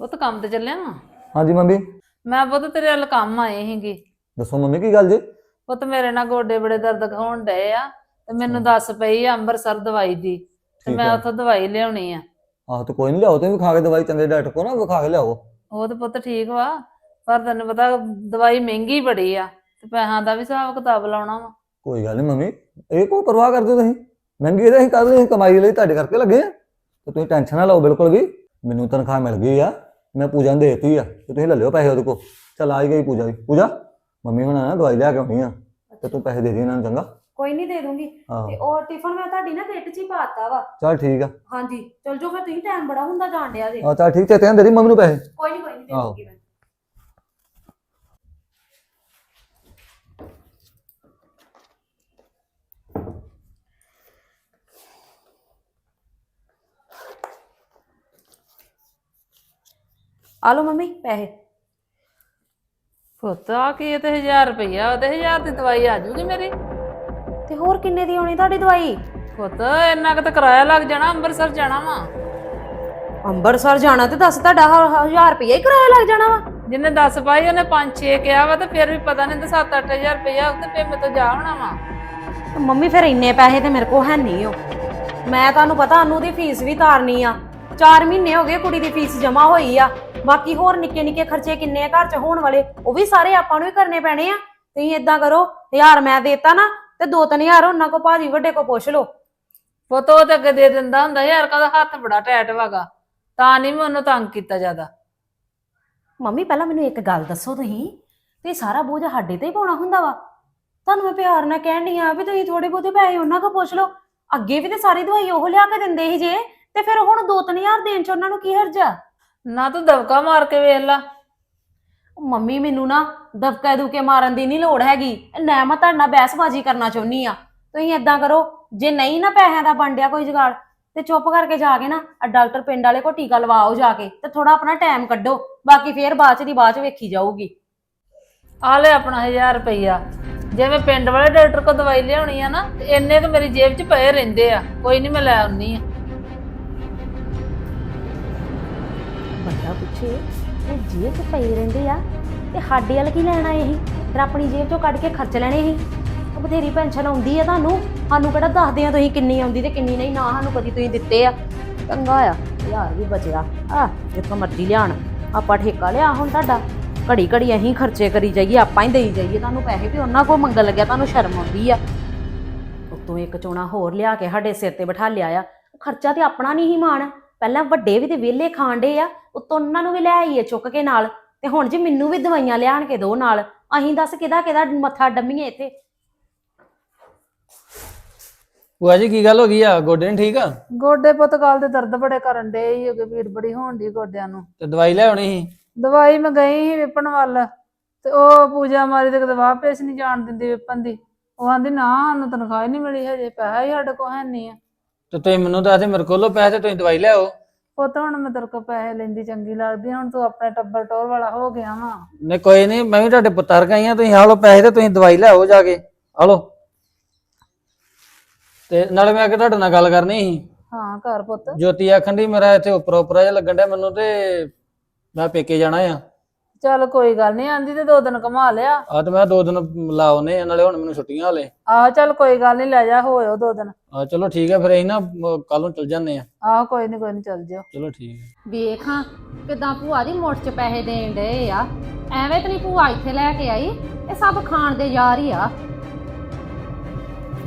ਉਹ ਤਾਂ ਕੰਮ ਤੇ ਚੱਲਿਆ ਵਾਂ? ਹਾਂਜੀ ਮੰਮੀ। ਮੈਂ ਪੁੱਤ ਤੇਰੇ ਵੱਲ ਕੰਮ ਆਏ ਸੀਗੇ। ਦੱਸੋ ਮੰਮੀ ਕੀ ਗੱਲ ਜੀ? ਪੁੱਤ ਮੇਰੇ ਨਾਲ ਗੋਡੇ ਬੜੇ ਦਰਦ ਹੋਣ ਡਏ ਆ ਤੇ ਮੈਨੂੰ ਦੱਸ ਪਈ ਆ ਅੰਮ੍ਰਿਤਸਰ ਦਵਾਈ ਦੀ। ਤੇ ਠੀਕ ਮੈਂ ਆ। ਉੱਥੋਂ ਦਵਾਈ ਲਿਆਉਣੀ ਆ। ਆਹ ਤੇ ਕੋਈ ਨਹੀਂ ਲਿਆਓ ਤੁਸੀਂ ਖਾ ਕੇ ਦਵਾਈ ਚੰਗੇ ਡਾਕਟਰ ਕੋ ਨਾ ਵਿਖਾ ਕੇ ਲਿਆਓ। ਉਹ ਤਾਂ ਪੁੱਤ ਠੀਕ ਵਾ ਪਰ ਤੈਨੂੰ ਪਤਾ ਦਵਾਈ ਮਹਿੰਗੀ ਬੜੀ ਆ ਤੇ ਪੈਸਿਆਂ ਦਾ ਵੀ ਹਿਸਾਬ ਕਿਤਾਬ ਲਾਉਣਾ ਵਾ। ਕੋਈ ਗੱਲ ਨਹੀਂ ਮੰਮੀ ਇਹ ਕੋਈ ਪਰਵਾਹ ਕਰਦੇ ਤੁਸੀਂ? ਮਹਿੰਗੀ ਇਹਦੇ ਅਸੀਂ ਕਰਦੇ ਅਸੀਂ ਕਮਾਈ ਲਈ ਤੁਹਾਡੇ ਕਰਕੇ ਲੱਗੇ ਆ ਤੇ ਤੁਸੀਂ ਟੈਨਸ਼ਨ ਨਾ ਲਓ ਬਿਲਕੁਲ ਵੀ ਮੈਨੂੰ ਤਨਖਾਹ ਮਿਲ ਗਈ ਆ ਮੈਂ ਪੂਜਾ ਨੂੰ ਦੇਤੀ ਆ ਤੇ ਤੁਸੀਂ ਲੈ ਲਿਓ ਪੈਸੇ ਉਹਦੇ ਕੋ ਚਲ ਆ ਹੀ ਗਈ ਪੂਜਾ ਵੀ। ਪੂਜਾ ਮੰਮੀ ਹੁਣਾਂ ਨਾ ਦਵਾਈ ਲਿਆ ਕੇ ਆਉਣੀ ਆ ਤੇ ਤੂੰ ਪੈਸੇ ਦੇ ਦੇ ਇਹਨਾਂ ਨੂੰ ਚੰਗਾ। ਕੋਈ ਨਹੀਂ ਦੇ ਦੂੰਗੀ। ਤੇ ਉਹ ਟਿਫਨ ਮੈਂ ਤੁਹਾਡੀ ਨਾ ਗਿੱਟ 'ਚ ਹੀ ਪਾਤਾ ਵਾ। ਚੱਲ ਠੀਕ ਆ। ਹਾਂਜੀ ਚਲ ਜੋ ਫਿਰ ਤੁਸੀਂ ਟਾਈਮ ਬੜਾ ਹੁੰਦਾ ਜਾਣ ਡਿਆ ਜੇ। ਆ ਚੱਲ ਠੀਕ ਤੇ ਤੈਨੂੰ ਦੇ ਦੀ ਮੰਮੀ ਨੂੰ ਪੈਸੇ। ਕੋਈ ਨਹੀਂ ਕੋਈ ਨਹੀਂ ਦੇ ਆਹੋ। ਦੂੰਗੀ ਮੈਂ। ਆ ਲਓ ਮੰਮੀ ਪੈਸੇ। ਪੁੱਤ ਕੀ ਇਹ ਤੇ 1000 ਰੁਪਈਆ ਉਹਦੇ 1000 ਦੀ ਦਵਾਈ ਆ ਜੂਗੀ ਮੇਰੀ। ਤੇ ਹੋਰ ਕਿੰਨੇ ਦੀ ਆਉਣੀ ਤੁਹਾਡੀ ਦਵਾਈ? ਪੁੱਤ ਇੰਨਾ ਕੁ ਤਾਂ ਕਿਰਾਇਆ ਲੱਗ ਜਾਣਾ ਅੰਮ੍ਰਿਤਸਰ ਜਾਣਾ ਵਾ। ਅੰਬਰਸਰ ਜਾਣਾ ਤੇ ਦੱਸ ਤੁਹਾਡਾ 1000 ਰੁਪਏ ਹੀ ਕਿਰਾਇਆ ਲੱਗ ਜਾਣਾ ਵਾ। ਜਿਹਨੇ 10 ਪਾਈ ਉਹਨੇ 5-6 ਕਿਹਾ ਵਾ ਤੇ ਫਿਰ ਵੀ ਪਤਾ ਨਹੀਂ ਤੇ 7-8000 ਰੁਪਈਆ ਉੱਤੇ ਪੇ ਮੈਂ ਤਾਂ ਜਾ ਹੋਣਾ ਵਾ। ਤੇ ਮੰਮੀ ਫਿਰ ਇੰਨੇ ਪੈਸੇ ਤੇ ਮੇਰੇ ਕੋਲ ਹੈ ਨਹੀਂ ਓ ਮੈਂ ਤੁਹਾਨੂੰ ਪਤਾ ਅਨੂ ਦੀ ਫੀਸ ਵੀ ਤਾਰਨੀ ਆ। 4 ਮਹੀਨੇ ਹੋ ਗਏ ਕੁੜੀ ਦੀ ਫੀਸ ਜਮਾ ਹੋਈ ਆ। ਬਾਕੀ ਹੋਰ ਨਿੱਕੇ ਨਿੱਕੇ ਖਰਚੇ ਕਿੰਨੇ ਆ ਘਰ 'ਚ ਹੋਣ ਵਾਲੇ ਉਹ ਵੀ ਸਾਰੇ ਆਪਾਂ ਨੂੰ ਹੀ ਕਰਨੇ ਪੈਣੇ ਆ। ਤੁਸੀਂ ਇਦਾਂ ਕਰੋ 1000 ਮੈਂ ਦੇਤਾ ਨਾ ਤੇ 2-3000 ਉਹਨਾਂ ਕੋ ਭਾਜੀ ਵੱਡੇ ਕੋ ਪੁੱਛ ਲਓ। ਪੁੱਤ ਉਹ ਤੇ ਅੱਗੇ ਦੇ ਦਿੰਦਾ ਹੁੰਦਾ ਯਾਰ ਕਦਾ ਹੱਥ ਬੜਾ ਟੈਟ ਵਾਗਾ। ਤਾਂ ਨਹੀਂ ਮੈਂ ਉਹਨੂੰ ਤੰਗ ਕੀਤਾ ਜ਼ਿਆਦਾ। ਮੰਮੀ ਪਹਿਲਾਂ ਮੈਨੂੰ ਇੱਕ ਗੱਲ ਦੱਸੋ ਤੁਸੀਂ ਤੇ ਸਾਰਾ ਬੋਝ ਸਾਡੇ ਤੇ ਹੀ ਪਾਉਣਾ ਹੁੰਦਾ ਵਾ? ਤੁਹਾਨੂੰ ਮੈਂ ਪਿਆਰ ਨਾਲ ਕਹਿਣ ਡਈ ਆ ਵੀ ਤੁਸੀਂ ਥੋੜੇ ਬਹੁਤੇ ਪੈਸੇ ਉਹਨਾਂ ਕੋਲ ਪੁੱਛ ਲਓ। ਅੱਗੇ ਵੀ ਤੇ ਸਾਰੀ ਦਵਾਈ ਉਹ ਲਿਆ ਕੇ ਦਿੰਦੇ ਸੀ ਜੇ ਤੇ ਫਿਰ ਹੁਣ 2-3000 ਦੇਣ ਚ ਉਹਨਾਂ ਨੂੰ ਕੀ ਹਰਜਾ ਨਾ ਤੂੰ ਦਬਕਾ ਮਾਰ ਕੇ ਵੇਖ ਲਾ। ਮੰਮੀ ਮੈਨੂੰ ਨਾ ਦਬਕਾ ਦੁਕੇ ਮਾਰਨ ਦੀ ਨਹੀਂ ਲੋੜ ਹੈਗੀ। ਨਾ ਮੈਂ ਤੁਹਾਡੇ ਨਾਲ ਬਹਿਸਬਾਜ਼ੀ ਕਰਨਾ ਚਾਹੁੰਨੀ ਆ। ਤੁਸੀਂ ਏਦਾਂ ਕਰੋ, ਜੇ ਨਹੀਂ ਨਾ ਪੈਸਿਆਂ ਦਾ ਬਣਦਿਆ ਕੋਈ ਜੁਗਾੜ, ਤੇ ਚੁੱਪ ਕਰਕੇ ਜਾ ਕੇ ਨਾ ਆ ਡਾਕਟਰ ਪਿੰਡ ਵਾਲੇ ਕੋ ਟੀਕਾ ਲਵਾਓ ਜਾ ਕੇ, ਤੇ ਥੋੜਾ ਆਪਣਾ ਟਾਈਮ ਕੱਢੋ, ਬਾਕੀ ਫੇਰ ਬਾਅਦ ਚ ਦੀ ਬਾਅਦ ਚ ਵੇਖੀ ਜਾਊਗੀ। ਆ ਲੈ ਆਪਣਾ 1000 ਰੁਪਈਆ। ਜੇ ਮੈਂ ਪਿੰਡ ਵਾਲੇ ਡਾਕਟਰ ਕੋਲ ਦਵਾਈ ਲਿਆਉਣੀ ਆ ਨਾ, ਤੇ ਇੰਨੇ ਕੁ ਮੇਰੀ ਜੇਬ 'ਚ ਪਏ ਰਹਿੰਦੇ ਆ। ਕੋਈ ਨਹੀਂ ਮੈਂ ਲੈ ਆਉਣੀ ਆ। ਪੁੱਛੇ, ਇਹ ਜੇਬ 'ਚ ਪਏ ਰਹਿੰਦੇ ਆ? ਤੇ ਸਾਡੇ ਵੱਲ ਕੀ ਲੈਣਾ ਇਹ ਫਿਰ ਆਪਣੀ ਜੇਬ 'ਚੋਂ ਕੱਢ ਕੇ ਖਰਚ ਲੈਣੇ ਇਹ ਉਹ ਬਥੇਰੀ ਪੈਨਸ਼ਨ ਆਉਂਦੀ ਆ ਤੁਹਾਨੂੰ? ਸਾਨੂੰ ਕਿਹੜਾ ਦੱਸਦੇ ਆ ਤੁਸੀਂ ਕਿੰਨੀ ਆਉਂਦੀ ਤੇ ਕਿੰਨੀ ਨਹੀਂ? ਨਾ ਸਾਨੂੰ ਕਦੀ ਤੁਸੀਂ ਦਿੱਤੇ ਆ। ਚੰਗਾ ਆ ਯਾਰ ਵੀ ਬਚਿਆ। ਆ, ਜਿੱਥੋਂ ਮਰਜ਼ੀ ਲਿਆਣ। ਆਪਾਂ ਠੇਕਾ ਲਿਆ ਹੁਣ ਤੁਹਾਡਾ। ਘੜੀ ਘੜੀ ਅਸੀਂ ਖਰਚੇ ਕਰੀ ਜਾਈਏ, ਆਪਾਂ ਹੀ ਦੇਈ ਜਾਈਏ। ਤੁਹਾਨੂੰ ਪੈਸੇ ਵੀ ਉਹਨਾਂ ਕੋਲ ਮੰਗਣ ਲੱਗਿਆ, ਤੁਹਾਨੂੰ ਸ਼ਰਮ ਆਉਂਦੀ ਆ। ਉਤੋਂ ਇੱਕ ਚੋਣਾ ਹੋਰ ਲਿਆ ਕੇ ਸਾਡੇ ਸਿਰ ਤੇ ਬਿਠਾ ਲਿਆ ਆ। ਖਰਚਾ ਤੇ ਆਪਣਾ ਨਹੀਂ ਹੀ ਮਾਣ। ਪਹਿਲਾਂ ਵੱਡੇ ਵੀ ਤੇ ਵਿਹਲੇ ਖਾਂਡੇ ਆ ਉਤੋਂ ਉਹਨਾਂ ਨੂੰ ਵੀ ਲੈ ਆਈਏ ਚੁੱਕ ਕੇ ਨਾਲ ਤੇ ਹੁਣ ਜੀ ਮੈਨੂੰ ਵੀ ਦਵਾਈਆਂ ਲਿਆਣ ਕੇ ਦੋ ਨਾਲ ਅਸੀਂ ਦੱਸ ਕਿਹਦਾ ਕਿਹਦਾ ਮੱਥਾ ਡੰਮੀਏ ਇੱਥੇ। ਭੂਆ ਜੀ ਕੀ ਗੱਲ ਹੋ ਗਈ ਆ? ਗੋਡੇ ਨੀ ਠੀਕ? ਆ ਗੋਡੇ ਪੁੱਤ ਗੱਲ ਦੇ ਦਰਦ ਬੜੇ ਕਰਨ ਡੇ ਹੀ ਹੋਗੇ ਪੀੜ ਬੜੀ ਹੋਣ ਦੀ ਗੋਡਿਆਂ ਨੂੰ। ਤੇ ਦਵਾਈ ਲੈ ਆਉਣੀ ਸੀ? ਦਵਾਈ ਮੈਂ ਗਈ ਸੀ ਵਿਪਣ ਵੱਲ ਤੇ ਉਹ ਪੂਜਾ ਮਾਰੀ ਤੇ ਦਵਾ ਪੇਸ਼ ਨਹੀਂ ਜਾਣ ਦਿੰਦੀ ਵਿਪਣ ਦੀ। ਉਹ ਆਂਦੀ ਨਾ ਸਾਨੂੰ ਤਨਖਾਹ ਹੀ ਨਹੀਂ ਮਿਲੀ ਹਜੇ ਪੈਸਾ ਹੀ ਸਾਡੇ ਕੋਲ ਹੈ ਨਹੀਂ ਆ। ਤੇ ਤੁਸੀਂ ਮੈਨੂੰ ਦੱਸ ਦੇ ਮੇਰੇ ਕੋਲੋਂ ਪੈਸੇ ਤੇ ਤੁਸੀਂ ਦਵਾਈ ਲੈ ਆਓ ਪੁੱਤ ਹੁਣ ਮੈਂ ਤੇਰੇ ਕੋਲ ਪੈਸੇ ਲੈਂਦੀ ਚੰਗੀ ਲੱਗਦੀ ਹੁਣ ਤੂੰ ਆਪਣੇ ਟੱਬਰ ਟੋਰ ਵਾਲਾ ਹੋ ਗਿਆ ਵਾ। ਨਹੀਂ ਕੋਈ ਨਹੀਂ ਮੈਂ ਵੀ ਤੁਹਾਡੇ ਪੁੱਤਰ ਤੁਸੀਂ ਆ ਲਓ ਪੈਸੇ ਤੇ ਤੁਸੀਂ ਦਵਾਈ ਲੈ ਆਓ ਜਾ ਕੇ। ਲਓ ਤੇ ਨਾਲੇ ਮੈਂ ਕੇ ਤੁਹਾਡੇ ਨਾਲ ਗੱਲ ਕਰਨੀ ਸੀ। ਹਾਂ ਘਰ ਪੁੱਤ। ਜੋਤੀ ਆਖਣ ਦੀ ਮੇਰਾ ਇੱਥੇ ਉੱਪਰ ਉੱਪਰ ਜਿਹਾ ਲੱਗਣ ਡਿਆ ਮੈਨੂੰ ਤੇ ਮੈਂ ਪੇਕੇ ਜਾਣਾ ਆ। ਚੱਲ ਕੋਈ ਗੱਲ ਨਹੀਂ ਆਂਦੀ ਤੇ ਦੋ ਦਿਨ ਕਮਾ ਲਿਆ। ਆ ਤੇ ਮੈਂ ਦੋ ਦਿਨ ਲਾਉਨੇ ਆ ਨਾਲੇ ਹੁਣ ਮੈਨੂੰ ਛੁੱਟੀਆਂ ਹਾਲੇ। ਆਹ ਚੱਲ ਕੋਈ ਗੱਲ ਨਹੀਂ ਲੈ ਜਾ ਹੋਇਓ ਦੋ ਦਿਨ। ਆ ਚਲੋ ਠੀਕ ਹੈ ਫਿਰ ਅਸੀਂ ਨਾ ਕੱਲ ਨੂੰ ਚੱਲ ਜਾਂਦੇ ਆ ਆਹ ਕੋਈ ਨਹੀਂ ਕੋਈ ਨਹੀਂ ਚੱਲ ਜਿਓ। ਚਲੋ ਠੀਕ ਹੈ। ਵੇਖ ਕਿਦਾਂ ਭੂਆ ਦੀ ਮੁੱਠ 'ਚ ਪੈਸੇ ਦੇਣ ਡਏ ਆ। ਐਵੇਂ ਤਾਂ ਨਹੀਂ ਭੂਆ ਇੱਥੇ ਲੈ ਕੇ ਆਈ ਇਹ ਸਭ ਖਾਣ ਦੇ ਯਾਰ ਹੀ ਆ।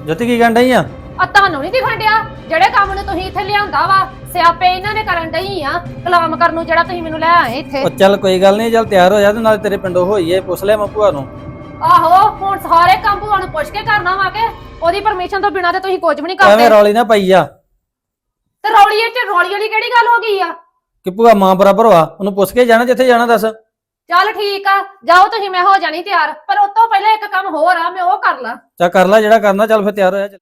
ਜੋਤੀ ਕੀ ਕਰਨ ਡਈ ਆ? ਆ ਤੁਹਾਨੂੰ ਨਹੀਂ ਦਿਖਣ ਡਿਆ ਜਿਹੜੇ ਕੰਮ ਨੂੰ ਤੁਸੀਂ ਇੱਥੇ ਲਿਆਂਦਾ ਵਾ ਸਿਆਪੇ ਇਹਨਾਂ ਨੇ ਕਰਨ ਡਈ ਆ ਕਲਾਮ ਕਰਨ ਨੂੰ ਜਿਹੜਾ ਤੁਸੀਂ ਮੈਨੂੰ ਲੈ ਆਏ ਇੱਥੇ। ਉਹ ਚੱਲ ਕੋਈ ਗੱਲ ਨਹੀਂ ਚੱਲ ਤਿਆਰ ਹੋ ਜਾ ਤੇ ਨਾਲੇ ਤੇਰੇ ਪਿੰਡੋਂ ਹੋਈਏ ਪੁੱਛ ਲਿਆ ਮੈਂ ਭੂਆ ਨੂੰ। ਆਹੋ ਹੁਣ ਸਾਰੇ ਕੰਮ ਭੂਆ ਨੂੰ ਪੁੱਛ ਕੇ ਕਰਨਾ ਵਾ ਕੇ ਉਹਦੀ ਪਰਮਿਸ਼ਨ ਤੋਂ ਬਿਨਾਂ ਤੇ ਤੁਸੀਂ ਕੁਝ ਵੀ ਨਹੀਂ ਐਵੇਂ ਕਰਦੇ ਰੌਲੀ ਨਾ ਪਾਈ ਜਾ। ਤੇ ਰੌਲੀਏ ਚ ਰੌਲੀ ਵਾਲੀ ਕਿਹੜੀ ਗੱਲ ਹੋ ਗਈ ਆ? ਕਿ ਭੂਆ ਮਾਂ ਬਰਾਬਰ ਵਾ ਉਹਨੂੰ ਪੁੱਛ ਕੇ ਜਾਣਾ ਜਿੱਥੇ ਜਾਣਾ ਦੱਸ। ਚੱਲ ਠੀਕ ਆ ਜਾਓ ਤੁਸੀਂ ਮੈਂ ਹੋ ਜਾਣੀ ਤਿਆਰ ਪਰ ਉਸ ਤੋਂ ਪਹਿਲਾਂ ਇੱਕ ਕੰਮ ਹੋਰ ਆ ਮੈਂ ਉਹ ਕਰ ਲਾਂ। ਚਾ ਕਰ ਲੈ ਜਿਹੜਾ ਕਰਨਾ ਚੱਲ ਫਿਰ ਤਿਆਰ ਹੋ ਜਾ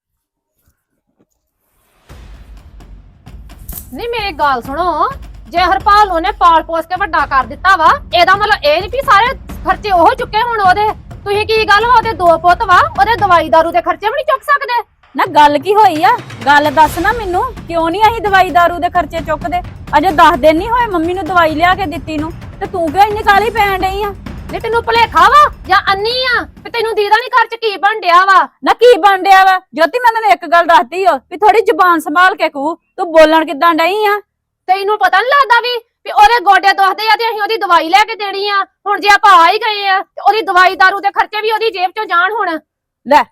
ਨਹੀਂ ਮੇਰੀ ਗੱਲ ਸੁਣੋ ਜੇ ਹਰਪਾਲ ਉਹਨੇ ਪਾਲ ਪੋਸ ਕੇ ਵੱਡਾ ਕਰ ਦਿੱਤਾ ਵਾ ਇਹਦਾ ਮਤਲਬ ਇਹ ਨਹੀਂ ਵੀ ਸਾਰੇ ਖਰਚੇ ਉਹ ਚੁੱਕੇ ਹੁਣ ਉਹਦੇ। ਤੁਸੀਂ ਕੀ ਗੱਲ ਵਾ? ਉਹਦੇ ਦੋ ਪੁੱਤ ਵਾ ਉਹਦੇ ਦਵਾਈ ਦਾਰੂ ਦੇ ਖਰਚੇ ਵੀ ਨਹੀਂ ਚੁੱਕ ਸਕਦੇ? ਨਾ ਗੱਲ ਕੀ ਹੋਈ ਆ? ਗੱਲ ਦੱਸ ਨਾ ਮੈਨੂੰ ਕਿਉਂ ਨਹੀਂ ਅਸੀਂ ਦਵਾਈ ਦਾਰੂ ਦੇ ਖਰਚੇ ਚੁੱਕਦੇ? ਅਜੇ 10 ਦਿਨ ਨਹੀਂ ਹੋਏ ਮੰਮੀ ਨੂੰ ਦਵਾਈ ਲਿਆ ਕੇ ਦਿੱਤੀ ਨੂੰ ਤੇ ਤੂੰ ਕਿਉਂ ਇੰਨੀ ਕਾਲੀ ਪੈਣ ਡਈ ਆ? ਨਹੀਂ ਤੈਨੂੰ ਭੁਲੇਖਾ ਵਾ ਜਾਂ ਅੰਨੀ ਆ? ਤੇ ਤੈਨੂੰ ਦੀਦਾ ਨਹੀਂ ਖਰਚ ਕੀ ਬਣ ਡਿਆ ਵਾ? ਨਾ ਕੀ ਬਣ ਡਿਆ ਵਾ? ਜੋਤੀ ਮੈਂ ਤੈਨੂੰ ਇੱਕ ਗੱਲ ਦੱਸਦੀ ਓ ਵੀ ਥੋੜੀ ਜ਼ੁਬਾਨ ਸੰਭਾਲ ਕੇ ਕਹੂ ਤੂੰ ਬੋਲਣ ਕਿੱਦਾਂ ਡਈ ਆ? ਤੈਨੂੰ ਪਤਾ ਨਹੀਂ ਲੱਗਦਾ ਵੀ ਵੀ ਉਹਦੇ ਗੋਡੇ ਦੁਖਦੇ ਆ ਤੇ ਅਸੀਂ ਉਹਦੀ ਦਵਾਈ ਲੈ ਕੇ ਦੇਣੀ ਆ। ਹੁਣ ਜੇ ਆਪਾਂ ਆ ਹੀ ਗਏ ਆ ਤੇ ਉਹਦੀ ਦਵਾਈ ਦਾਰੂ ਦੇ ਖਰਚੇ ਵੀ ਉਹਦੀ ਜੇਬ ਚੋਂ ਜਾਣ ਹੁਣ। ਲੈ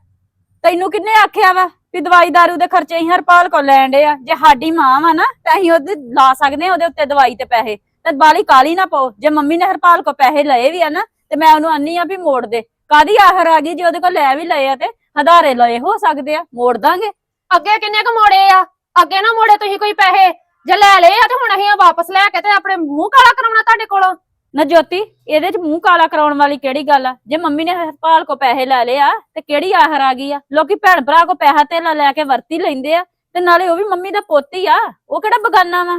ਤੈਨੂੰ ਕਿੰਨੇ ਆਖਿਆ ਵਾ ਵੀ ਦਵਾਈ ਦਾਰੂ ਦੇ ਖਰਚੇ ਅਸੀਂ ਹਰਪਾਲ ਕੋ ਲੈਣ ਡੇ ਆ। ਜੇ ਸਾਡੀ ਮਾਂ ਵਾ ਨਾ ਤਾਂ ਅਸੀਂ ਉਹਦੇ ਲਾ ਸਕਦੇ ਆ ਉਹਦੇ ਉੱਤੇ ਦਵਾਈ ਤੇ ਪੈਸੇ। ਤੇ ਬਾਲੀ ਕਾਲੀ ਨਾ ਪਾਓ। ਜੇ ਮੰਮੀ ਨੇ ਹਰਪਾਲ ਕੋ ਪੈਸੇ ਲਏ ਵੀ ਆ ਨਾ ਤੇ ਮੈਂ ਉਹਨੂੰ ਆਨੀ ਆ ਵੀ ਮੋੜ ਦੇ। ਕਾਦੀ ਆਖਰ ਆ ਗਈ ਜੇ ਉਹਦੇ ਕੋਲ ਲੈ ਵੀ ਲਏ ਆ ਤੇ ਹਦਾਰੇ ਲਏ ਹੋ ਸਕਦੇ ਆ। ਮੋੜ ਦਾਂਗੇ। ਅੱਗੇ ਕਿੰਨੇ ਕੁ ਮੋੜੇ ਆ? ਅੱਗੇ ਨਾ ਮੋੜੇ ਤੁਸੀਂ ਕੋਈ ਪੈਸੇ। ਜੇ ਲੈ ਲਏ ਆ ਤੇ ਹੁਣ ਅਸੀਂ ਆ ਵਾਪਸ ਲੈ ਕੇ ਤੇ ਆਪਣੇ ਮੂੰਹ ਕਾਲਾ ਕਰਾਉਣਾ ਤੁਹਾਡੇ ਕੋਲੋਂ। ਨਾ ਜੋਤੀ ਇਹਦੇ ਚ ਮੂੰਹ ਕਾਲਾ ਕਰਾਉਣ ਵਾਲੀ ਕਿਹੜੀ ਗੱਲ ਆ? ਜੇ ਮੰਮੀ ਨੇ ਹਰਪਾਲ ਕੋ ਪੈਸੇ ਲੈ ਲਏ ਆ ਤੇ ਕਿਹੜੀ ਆਹਰ ਆ ਗਈ ਆ? ਲੋਕੀ ਭੈਣ ਭਰਾ ਕੋ ਪੈਸਾ ਧੇਲਾ ਲੈ ਕੇ ਵਰਤੀ ਲੈਂਦੇ ਆ ਤੇ ਨਾਲੇ ਉਹ ਵੀ ਮੰਮੀ ਦਾ ਪੁੱਤ ਹੀ ਆ ਉਹ ਕਿਹੜਾ ਬਗਾਨਾ ਵਾ?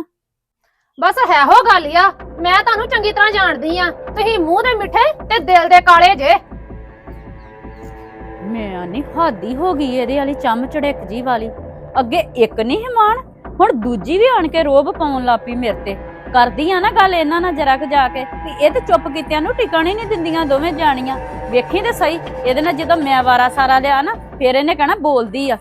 ਬਸ ਹੈ ਹੋ ਗੱਲ ਹੀ ਆ ਮੈਂ ਤੁਹਾਨੂੰ ਚੰਗੀ ਤਰ੍ਹਾਂ ਜਾਣਦੀ ਆ ਤੁਸੀਂ ਮੂੰਹ ਦੇ ਮਿੱਠੇ ਤੇ ਦਿਲ ਦੇ ਕਾਲੇ ਜੇ। ਮੈਂ ਨਹੀਂ ਹਾਦੀ ਹੋ ਗਈ ਇਹਦੇ ਵਾਲੀ ਚੰਮ ਚੜਿਕ ਜੀ ਵਾਲੀ। ਅੱਗੇ ਇੱਕ ਨਹੀਂ ਹਿਮਾਨ ਹੁਣ ਦੂਜੀ ਵੀ ਆਣ ਕੇ ਰੋਬ ਪਾਉਣ ਲੱਪੀ ਮੇਰੇ ਤੇ। ਕਰਦੀ ਆ ਨਾ ਗੱਲ ਇਹਨਾਂ ਨਾਲ ਜਰਾ ਕੁ ਜਾ ਕੇ ਵੀ ਇਹ ਤੇ ਚੁੱਪ ਕੀਤਿਆਂ ਨੂੰ ਟਿਕਣ ਹੀ ਨਹੀਂ ਦਿੰਦੀਆਂ ਦੋਵੇਂ ਜਾਣੀਆਂ। ਵੇਖੀ ਤੇ ਸਹੀ, ਇਹਦੇ ਨਾਲ ਜਦੋਂ ਮੈਂ ਵਾਰਾ ਸਾਰਾ ਲਿਆ ਨਾ, ਫਿਰ ਇਹਨੇ ਕਹਿਣਾ ਬੋਲਦੀ ਆ।